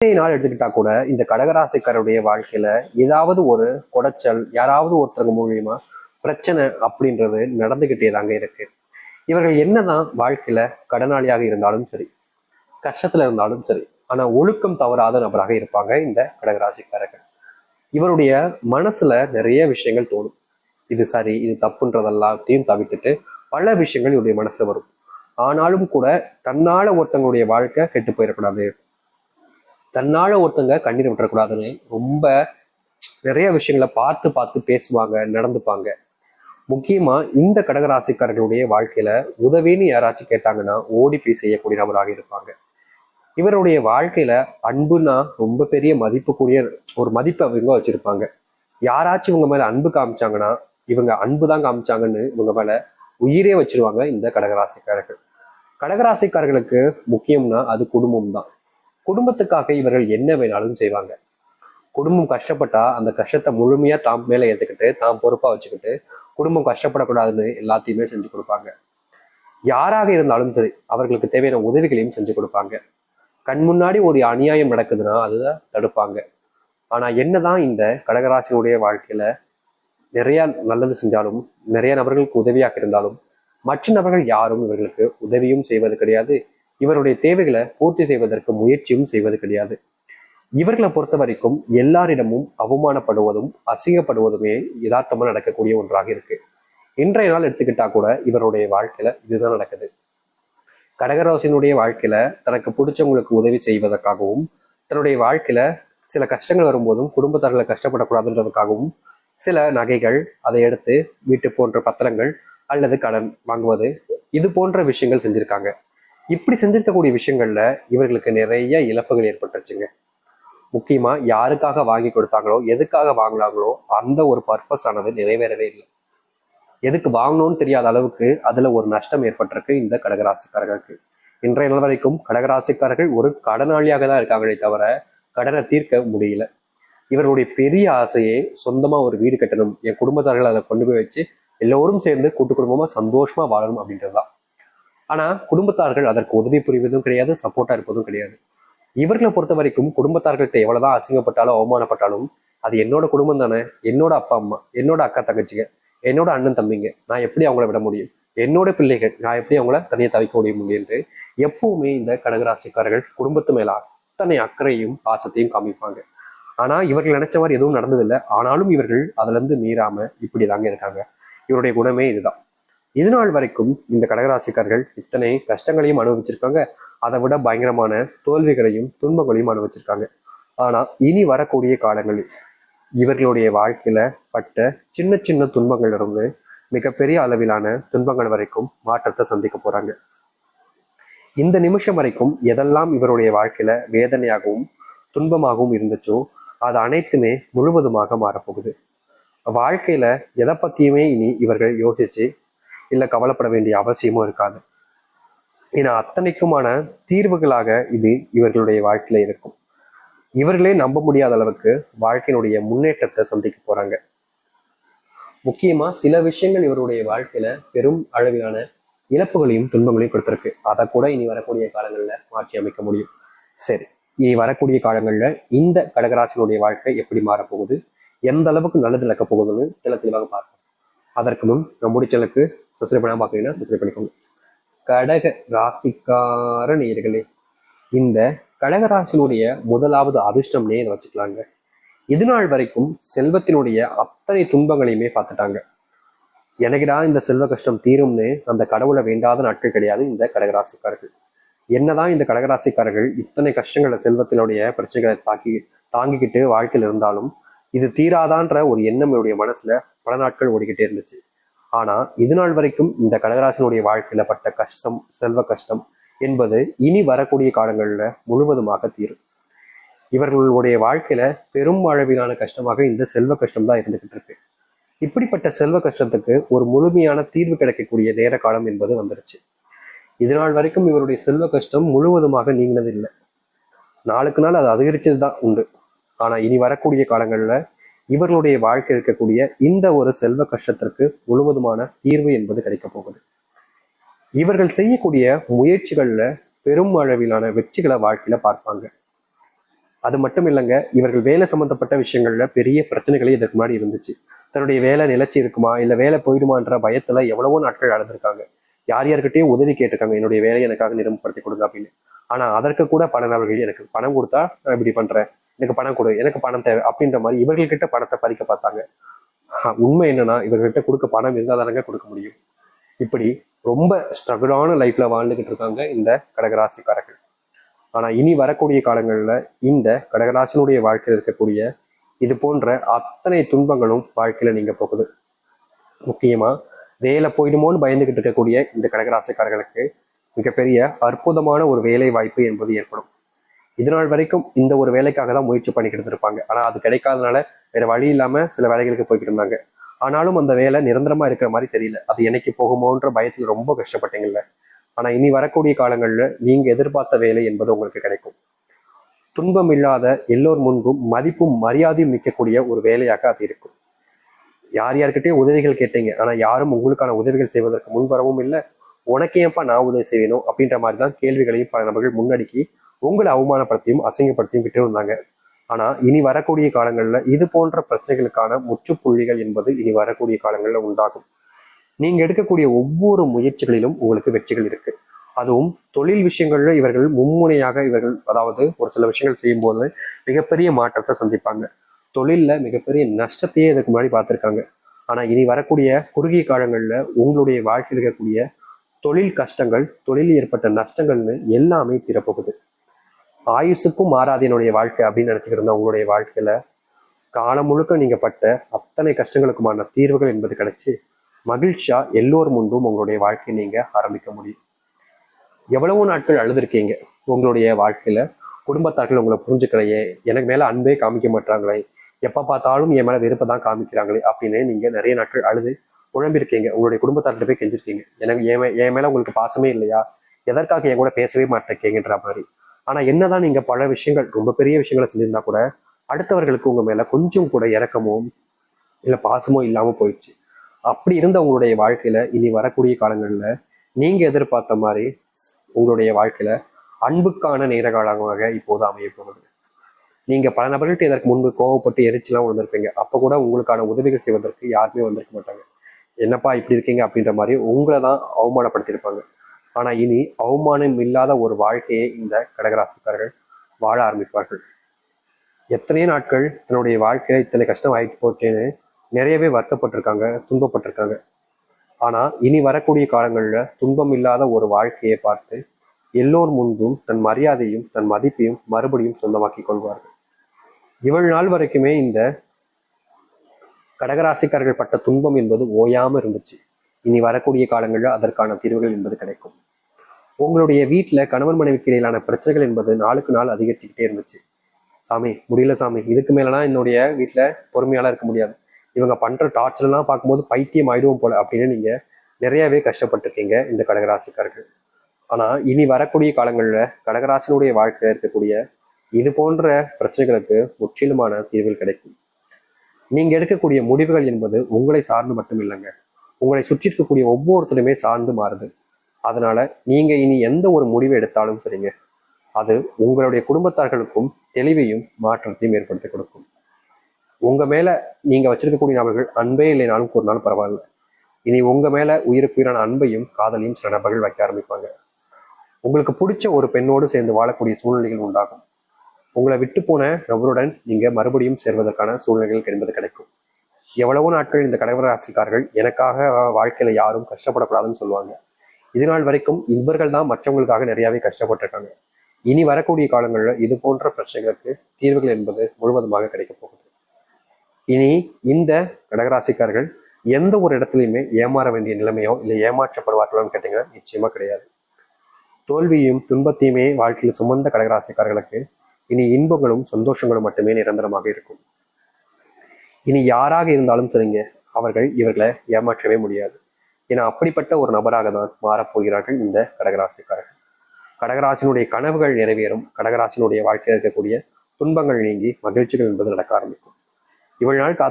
இன்றைய நாள் எடுத்துக்கிட்டா கூட இந்த கடகராசிக்காரருடைய வாழ்க்கையில ஏதாவது ஒரு குடைச்சல் யாராவது ஒருத்தங்க மூலியமா பிரச்சனை அப்படின்றது நடந்துகிட்டே தாங்க இருக்கு. இவர்கள் என்னதான் வாழ்க்கையில கடனாளியாக இருந்தாலும் சரி கஷ்டத்துல இருந்தாலும் சரி ஆனா ஒழுக்கம் தவறாத நபராக இருப்பாங்க இந்த கடகராசிக்காரர்கள். இவருடைய மனசுல நிறைய விஷயங்கள் தோணும். இது சரி இது தப்புன்றதெல்லாத்தையும் தவிர்த்துட்டு பல விஷயங்கள் இவருடைய மனசுல வரும். ஆனாலும் கூட தன்னால ஒருத்தங்களுடைய வாழ்க்கை கெட்டு போயிடக்கூடாது. தன்னால் ஒருத்தங்க கண்ணீர் விட்டுறக்கூடாதுன்னு ரொம்ப நிறைய விஷயங்களை பார்த்து பார்த்து பேசுவாங்க நடந்துப்பாங்க. முக்கியமாக இந்த கடகராசிக்காரர்களுடைய வாழ்க்கையில் உதவின்னு யாராச்சும் கேட்டாங்கன்னா ஓடி போய் செய்யக்கூடிய நபராக இருப்பாங்க. இவருடைய வாழ்க்கையில அன்புனா ரொம்ப பெரிய மதிப்புக்குரிய ஒரு மதிப்பு அவங்க வச்சிருப்பாங்க. யாராச்சும் இவங்க மேல அன்பு காமிச்சாங்கன்னா இவங்க அன்பு தான் காமிச்சாங்கன்னு இவங்க மேல உயிரே வச்சிருவாங்க இந்த கடகராசிக்காரர்கள். கடகராசிக்காரர்களுக்கு முக்கியம்னா அது குடும்பம் தான் குடும்பத்துக்காக இவர்கள் என்ன வேணாலும் செய்வாங்க. குடும்பம் கஷ்டப்பட்டா அந்த கஷ்டத்தை முழுமையா தாம் மேல ஏத்துக்கிட்டு தாம் பொறுப்பா வச்சுக்கிட்டு குடும்பம் கஷ்டப்படக்கூடாதுன்னு எல்லாத்தையுமே செஞ்சு கொடுப்பாங்க. யாராக இருந்தாலும் சரி அவர்களுக்கு தேவையான உதவிகளையும் செஞ்சு கொடுப்பாங்க. கண் முன்னாடி ஒரு அநியாயம் நடக்குதுன்னா அதை தடுப்பாங்க. ஆனா என்னதான் இந்த கடகராசினுடைய வாழ்க்கையில நிறைய நல்லது செஞ்சாலும் நிறைய நபர்களுக்கு உதவியாக இருந்தாலும் மற்ற நபர்கள் யாரும் இவர்களுக்கு உதவியும் செய்வது கிடையாது. இவருடைய தேவைகளை பூர்த்தி செய்வதற்கு முயற்சியும் செய்வது கிடையாது. இவர்களை பொறுத்த வரைக்கும் எல்லாரிடமும் அவமானப்படுவதும் அசிங்கப்படுவதுமே யதார்த்தமா நடக்கக்கூடிய ஒன்றாக இருக்கு. இன்றைய நாள் எடுத்துக்கிட்டா கூட இவருடைய வாழ்க்கையில இதுதான் நடக்குது. கடகராசினுடைய வாழ்க்கையில தனக்கு பிடிச்சவங்களுக்கு உதவி செய்வதற்காகவும் தன்னுடைய வாழ்க்கையில சில கஷ்டங்கள் வரும்போதும் குடும்பத்தார்களை கஷ்டப்படக்கூடாதுன்றதுக்காகவும் சில நகைகள் அதை எடுத்து வீட்டு போன்ற பத்திரங்கள் அல்லது கடன் வாங்குவது இது போன்ற விஷயங்கள் செஞ்சிருக்காங்க. இப்படி செஞ்சிருக்கக்கூடிய விஷயங்கள்ல இவர்களுக்கு நிறைய இழப்புகள் ஏற்பட்டுருச்சுங்க. முக்கியமா யாருக்காக வாங்கி கொடுத்தாங்களோ எதுக்காக வாங்கினாங்களோ அந்த ஒரு பர்பஸ் ஆனது நிறைவேறவே இல்லை. எதுக்கு வாங்கணும்னு தெரியாத அளவுக்கு அதுல ஒரு நஷ்டம் ஏற்பட்டிருக்கு இந்த கடகராசிக்காரர்களுக்கு. இன்றைய நாள் வரைக்கும் கடகராசிக்காரர்கள் ஒரு கடனாளியாக தான் இருக்காங்களே தவிர கடனை தீர்க்க முடியல. இவர்களுடைய பெரிய ஆசையே சொந்தமா ஒரு வீடு கட்டணும் என் குடும்பத்தார்கள் அதை கொண்டு போய் வச்சு எல்லோரும் சேர்ந்து கூட்டு குடும்பமா சந்தோஷமா வாழணும் அப்படின்றதுதான். ஆனால் குடும்பத்தார்கள் அதற்கு உதவி புரிவதும் கிடையாது சப்போர்ட்டாக இருப்பதும் கிடையாது. இவர்களை பொறுத்த வரைக்கும் குடும்பத்தார்கள்ட்ட எவ்வளோதான் அசிங்கப்பட்டாலும் அவமானப்பட்டாலும் அது என்னோட குடும்பம் தானே என்னோட அப்பா அம்மா என்னோட அக்கா தங்கச்சிங்க என்னோட அண்ணன் தம்பிங்க நான் எப்படி அவங்கள விட முடியும்? என்னோட பிள்ளைகள் நான் எப்படி அவங்கள தனியாக தவிக்க முடியும் என்று எப்பவுமே இந்த கடகராசிக்காரர்கள் குடும்பத்து மேல அத்தனை அக்கறையும் பாசத்தையும் காமிப்பாங்க. ஆனா இவர்கள் நினைச்ச மாதிரி எதுவும் நடந்ததில்லை. ஆனாலும் இவர்கள் அதுல இருந்து மீறாம இப்படி தாங்க இருக்காங்க. இவருடைய குணமே இதுதான். இதுநாள் வரைக்கும் இந்த கடகராசிக்காரர்கள் இத்தனை கஷ்டங்களையும் அனுபவிச்சிருக்காங்க. அதை விட பயங்கரமான தோல்விகளையும் துன்பங்களையும் அனுபவிச்சிருக்காங்க. ஆனா இனி வரக்கூடிய காலங்களில் இவர்களுடைய வாழ்க்கையில பட்ட சின்ன சின்ன துன்பங்கள் இருந்து மிகப்பெரிய அளவிலான துன்பங்கள் வரைக்கும் மாற்றத்தை சந்திக்க போறாங்க. இந்த நிமிஷம் வரைக்கும் எதெல்லாம் இவருடைய வாழ்க்கையில வேதனையாகவும் துன்பமாகவும் இருந்துச்சோ அது அனைத்துமே முழுவதுமாக மாறப்போகுது. வாழ்க்கையில எதை பத்தியுமே இனி இவர்கள் யோசிச்சு இல்லை கவலைப்பட வேண்டிய அவசியமும் இருக்காது. ஏன்னா அத்தனைக்குமான தீர்வுகளாக இது இவர்களுடைய வாழ்க்கையில இருக்கும். இவர்களே நம்ப முடியாத அளவுக்கு வாழ்க்கையினுடைய முன்னேற்றத்தை சந்திக்க போறாங்க. முக்கியமா சில விஷயங்கள் இவருடைய வாழ்க்கையில பெரும் அளவிலான இழப்புகளையும் துன்பங்களையும் கொடுத்துருக்கு. அதை கூட இனி வரக்கூடிய காலங்களில் மாற்றி அமைக்க முடியும். சரி இனி வரக்கூடிய காலங்களில் இந்த கடகராசனுடைய வாழ்க்கை எப்படி மாறப்போகுது? எந்த அளவுக்கு நல்லது நடக்க போகுதுன்னு தெல தெளிவாக பார்ப்போம். அதற்கு முன் நம்முடைய சேனலுக்கு சப்ஸ்கிரைப் பண்ணாம பார்க்குறீங்கன்னா சப்ஸ்கிரைப் பண்ணிக்கோங்க. கடக ராசிக்கார நேயர்களே இந்த கடகராசினுடைய முதலாவது அதிர்ஷ்டம்னே இதை வச்சுக்கலாங்க. இது நாள் வரைக்கும் செல்வத்தினுடைய அத்தனை துன்பங்களையுமே பார்த்துட்டாங்க. எனக்குடா இந்த செல்வ கஷ்டம் தீரும்னு அந்த கடவுளை வேண்டாத நாட்கள் கிடையாது இந்த கடகராசிக்காரர்கள் என்னதான் இந்த கடகராசிக்காரர்கள் இத்தனை கஷ்டங்களை செல்வத்தினுடைய பிரச்சனைகளை தாக்கி தாங்கிக்கிட்டு வாழ்க்கையில் இருந்தாலும் இது தீராதான்ற ஒரு எண்ணம் என்னுடைய மனசுல பல நாட்கள் ஓடிக்கிட்டே இருந்துச்சு. ஆனா இது நாள் வரைக்கும் இந்த கடகராசினுடைய வாழ்க்கையில பட்ட கஷ்டம் செல்வ கஷ்டம் என்பது இனி வரக்கூடிய காலங்களில் முழுவதுமாக தீரும். இவர்களுடைய வாழ்க்கையில பெரும் அளவிலான கஷ்டமாக இந்த செல்வ கஷ்டம் தான் இருந்துகிட்டு இருக்கு. இப்படிப்பட்ட செல்வ கஷ்டத்துக்கு ஒரு முழுமையான தீர்வு கிடைக்கக்கூடிய நேர காலம் என்பது வந்துருச்சு. இதனால் வரைக்கும் இவருடைய செல்வ கஷ்டம் முழுவதுமாக நீங்கினது இல்லை நாளுக்கு நாள் அது அதிகரிச்சது தான் உண்டு. ஆனா இனி வரக்கூடிய காலங்களில் இவர்களுடைய வாழ்க்கை இருக்கக்கூடிய இந்த ஒரு செல்வ கஷ்டத்திற்கு முழுவதுமான தீர்வு என்பது கிடைக்க போகுது. இவர்கள் செய்யக்கூடிய முயற்சிகள்ல பெரும் அளவிலான வெற்றிகளை வாழ்க்கையில பார்ப்பாங்க. அது மட்டும் இல்லைங்க இவர்கள் வேலை சம்பந்தப்பட்ட விஷயங்கள்ல பெரிய பிரச்சனைகளே இதற்கு முன்னாடி இருந்துச்சு. தன்னுடைய வேலை நிலைச்சி இருக்குமா இல்ல வேலை போயிடுமான்ற பயத்துல எவ்வளவோ நாட்கள் அழுதுருக்காங்க. யார் யார்கிட்டயும் உதவி கேட்டிருக்காங்க என்னுடைய வேலையை எனக்காக நிரம்பப்படுத்தி கொடுங்க அப்படின்னு. ஆனா அதற்கு கூட பல நபர்கள் எனக்கு பணம் கொடுத்தா நான் இப்படி பண்றேன். எனக்கு பணம் கொடு எனக்கு பணம் தேவை அப்படின்ற மாதிரி இவர்கள்கிட்ட பணத்தை பறிக்க பார்த்தாங்க. உண்மை என்னன்னா இவர்கள்ட்ட கொடுக்க பணம் இருந்தால் தானங்க கொடுக்க முடியும். இப்படி ரொம்ப ஸ்ட்ரகிளான லைஃப்ல வாழ்ந்துகிட்டு இருக்காங்க இந்த கடகராசிக்காரர்கள். ஆனா இனி வரக்கூடிய காலங்களில் இந்த கடகராசினுடைய வாழ்க்கையில் இருக்கக்கூடிய இது போன்ற அத்தனை துன்பங்களும் வாழ்க்கையில நீங்க போகுது. முக்கியமா வேலை போயிடுமோன்னு பயந்துகிட்டு இருக்கக்கூடிய இந்த கடகராசிக்காரர்களுக்கு மிகப்பெரிய அற்புதமான ஒரு வேலை வாய்ப்பு என்பது ஏற்படும். இது நாள் வரைக்கும் இந்த ஒரு வேலைக்காக தான் முயற்சி பண்ணிக்கிட்டு இருப்பாங்க ஆனால் அது கிடைக்காதனால வேற வழி இல்லாம சில வேலைகளுக்கு போய்கிட்டு இருந்தாங்க. ஆனாலும் அந்த வேலை நிரந்தரமா இருக்கிற மாதிரி தெரியல. அது என்னைக்கு போகுமோன்ற பயத்தில் ரொம்ப கஷ்டப்பட்டீங்கல்ல ஆனா இனி வரக்கூடிய காலங்களில் நீங்க எதிர்பார்த்த வேலை என்பது உங்களுக்கு கிடைக்கும். துன்பம் இல்லாத எல்லோர் முன்பும் மதிப்பும் மரியாதையும் மிக்கக்கூடிய ஒரு வேலையாக அது இருக்கும். யார் யார்கிட்டயும் உதவிகள் கேட்டீங்க. ஆனா யாரும் உங்களுக்கான உதவிகள் செய்வதற்கு முன்வரவும் இல்லை. உனக்கு ஏன்ப்பா நான் உதவி செய்யணும் அப்படின்ற மாதிரி தான் கேள்விகளையும் பல நபர்கள் முன்னடிக்கி உங்களை அவமானப்படுத்தியும் அசிங்கப்படுத்தியும் விட்டு இருந்தாங்க. ஆனா இனி வரக்கூடிய காலங்களில் இது போன்ற பிரச்சனைகளுக்கான முற்றுப்புள்ளிகள் என்பது இனி வரக்கூடிய காலங்களில் உண்டாகும். நீங்க எடுக்கக்கூடிய ஒவ்வொரு முயற்சிகளிலும் உங்களுக்கு வெற்றிகள் இருக்கு. அதுவும் தொழில் விஷயங்கள்ல இவர்கள் மும்முனையாக இவர்கள் அதாவது ஒரு சில விஷயங்கள் செய்யும் போது மிகப்பெரிய மாற்றத்தை சந்திப்பாங்க. தொழில்ல மிகப்பெரிய நஷ்டத்தையே இதுக்கு முன்னாடி பார்த்திருக்காங்க. ஆனா இனி வரக்கூடிய குறுகிய காலங்களில் உங்களுடைய வாழ்க்கையில் இருக்கக்கூடிய தொழில் கஷ்டங்கள் தொழிலில் ஏற்பட்ட நஷ்டங்கள்னு எல்லாமே தீரப்போகுது ஆயுசுக்கும் மாறாது என்னுடைய வாழ்க்கை அப்படின்னு நினச்சிக்கிட்டு இருந்தா உங்களுடைய வாழ்க்கையில் காலம் முழுக்க நீங்கள் பட்ட அத்தனை கஷ்டங்களுக்குமான தீர்வுகள் என்பது கிடைச்சி மகிழ்ச்சியாக எல்லோர் முன்பும் உங்களுடைய வாழ்க்கையை நீங்கள் ஆரம்பிக்க முடியும். எவ்வளவோ நாட்கள் அழுதுருக்கீங்க உங்களுடைய வாழ்க்கையில். குடும்பத்தார்கள் உங்களை புரிஞ்சுக்கலையே. எனக்கு மேலே அன்பே காமிக்க மாட்டாங்களே. எப்போ பார்த்தாலும் என் மேலே வெறுப்பை தான் காமிக்கிறாங்களே அப்படின்னு நீங்கள் நிறைய நாட்கள் அழுது குழம்பிருக்கீங்க. உங்களுடைய குடும்பத்தார்கிட்ட போய் கெஞ்சிருக்கீங்க. எனக்கு என் மேலே என் உங்களுக்கு பாசமே இல்லையா? எதற்காக என் கூட பேசவே மாட்டேங்கன்ற மாதிரி. ஆனால் என்னதான் நீங்கள் பல விஷயங்கள் ரொம்ப பெரிய விஷயங்களை செஞ்சிருந்தா கூட அடுத்தவர்களுக்கு உங்கள் மேலே கொஞ்சம் கூட இறக்கமோ இல்லை பாசமோ இல்லாமல் போயிடுச்சு. அப்படி இருந்த உங்களுடைய வாழ்க்கையில் இனி வரக்கூடிய காலங்களில் நீங்கள் எதிர்பார்த்த மாதிரி உங்களுடைய வாழ்க்கையில் அன்புக்கான நேர காலமாக இப்போது அமைய போகுது. நீங்கள் பல நபர்கள்ட்ட இதற்கு முன்பு கோவப்பட்டு எரிச்சலாம் வந்திருப்பீங்க அப்போ கூட உங்களுக்கான உதவிகள் செய்வதற்கு யாருமே வந்திருக்க மாட்டாங்க. என்னப்பா இப்படி இருக்கீங்க அப்படின்ற மாதிரி உங்களை தான் அவமானப்படுத்தியிருப்பாங்க. ஆனா இனி அவமானம் இல்லாத ஒரு வாழ்க்கையை இந்த கடகராசிக்காரர்கள் வாழ ஆரம்பிப்பார்கள். எத்தனையோ நாட்கள் தன்னுடைய வாழ்க்கையில இத்தனை கஷ்டம் ஆயிட்டு போச்சேன்னு நிறையவே வருத்தப்பட்டிருக்காங்க துன்பப்பட்டிருக்காங்க. ஆனா இனி வரக்கூடிய காலங்களில் துன்பம் இல்லாத ஒரு வாழ்க்கையை பார்த்து எல்லோர் முன்பும் தன் மரியாதையும் தன் மதிப்பையும் மறுபடியும் சொந்தமாக்கி கொள்வார்கள். இவள் நாள் வரைக்குமே இந்த கடகராசிக்காரர்கள் பட்ட துன்பம் என்பது ஓயாம இருந்துச்சு. இனி வரக்கூடிய காலங்களில் அதற்கான தீர்வுகள் என்பது கிடைக்கும். உங்களுடைய வீட்டுல கணவன் மனைவிக்கு இடையிலான பிரச்சனைகள் என்பது நாளுக்கு நாள் அதிகரிச்சுக்கிட்டே இருந்துச்சு. சாமி முடியல சாமி. இதுக்கு மேலனா என்னுடைய வீட்டுல பொறுமையால இருக்க முடியாது. இவங்க பண்ற டார்ச்சர்லாம் பார்க்கும்போது பைத்தியம் ஆயிடுவோம் போல அப்படின்னு நீங்க நிறையவே கஷ்டப்பட்டிருக்கீங்க இந்த கடகராசிக்காரர்கள். ஆனா இனி வரக்கூடிய காலங்கள்ல கடகராசினுடைய வாழ்க்கையில இருக்கக்கூடிய இது போன்ற பிரச்சனைகளுக்கு முற்றிலுமான தீர்வுகள் கிடைக்கும். நீங்க எடுக்கக்கூடிய முடிவுகள் என்பது உங்களை சார்ந்து மட்டும் இல்லைங்க. உங்களை சுற்றி இருக்கக்கூடிய ஒவ்வொருத்தருமே சார்ந்து மாறுது. அதனால நீங்க இனி எந்த ஒரு முடிவு எடுத்தாலும் சரிங்க. அது உங்களுடைய குடும்பத்தார்களுக்கும் தெளிவையும் மாற்றத்தையும் ஏற்படுத்தி கொடுக்கும். உங்க மேல நீங்க வச்சிருக்கக்கூடிய நபர்கள் அன்பே இல்லைனாலும் கூறினாலும் பரவாயில்ல. இனி உங்க மேல உயிருக்குயிரான அன்பையும் காதலையும் சில நபர்கள் வைக்க ஆரம்பிப்பாங்க. உங்களுக்கு பிடிச்ச ஒரு பெண்ணோடு சேர்ந்து வாழக்கூடிய சூழ்நிலைகள் உண்டாகும். உங்களை விட்டு போன நபருடன் நீங்க மறுபடியும் சேர்வதற்கான சூழ்நிலைகள் என்பது கிடைக்கும். எவ்வளவோ நாட்கள் இந்த கடகராசிக்காரர்கள் எனக்காக வாழ்க்கையில யாரும் கஷ்டப்படக்கூடாதுன்னு சொல்லுவாங்க. இது நாள் வரைக்கும் இவர்கள் தான் மற்றவங்களுக்காக நிறையாவே கஷ்டப்பட்டிருக்காங்க. இனி வரக்கூடிய காலங்களில் இது போன்ற பிரச்சனைகளுக்கு தீர்வுகள் என்பது முழுவதுமாக கிடைக்க போகுது. இனி இந்த கடகராசிக்காரர்கள் எந்த ஒரு இடத்துலையுமே ஏமாற வேண்டிய நிலைமையோ இல்லை ஏமாற்றப்படுவார்களோன்னு கேட்டீங்கன்னா நிச்சயமா கிடையாது. தோல்வியும் துன்பத்தையுமே வாழ்க்கையில் சுமந்த கடகராசிக்காரர்களுக்கு இனி இன்பங்களும் சந்தோஷங்களும் மட்டுமே நிரந்தரமாக இருக்கும். இனி யாராக இருந்தாலும் சரிங்க அவர்கள் இவர்களை ஏமாற்றவே முடியாது. ஏன்னா அப்படிப்பட்ட ஒரு நபராக தான் மாறப்போகிறார்கள் இந்த கடகராசிக்காரர்கள். கடகராசினுடைய கனவுகள் நிறைவேறும். கடகராசினுடைய வாழ்க்கையில் இருக்கக்கூடிய துன்பங்கள் நீங்கி மகிழ்ச்சிகள் என்பது நடக்க ஆரம்பிக்கும். இவள் நாள்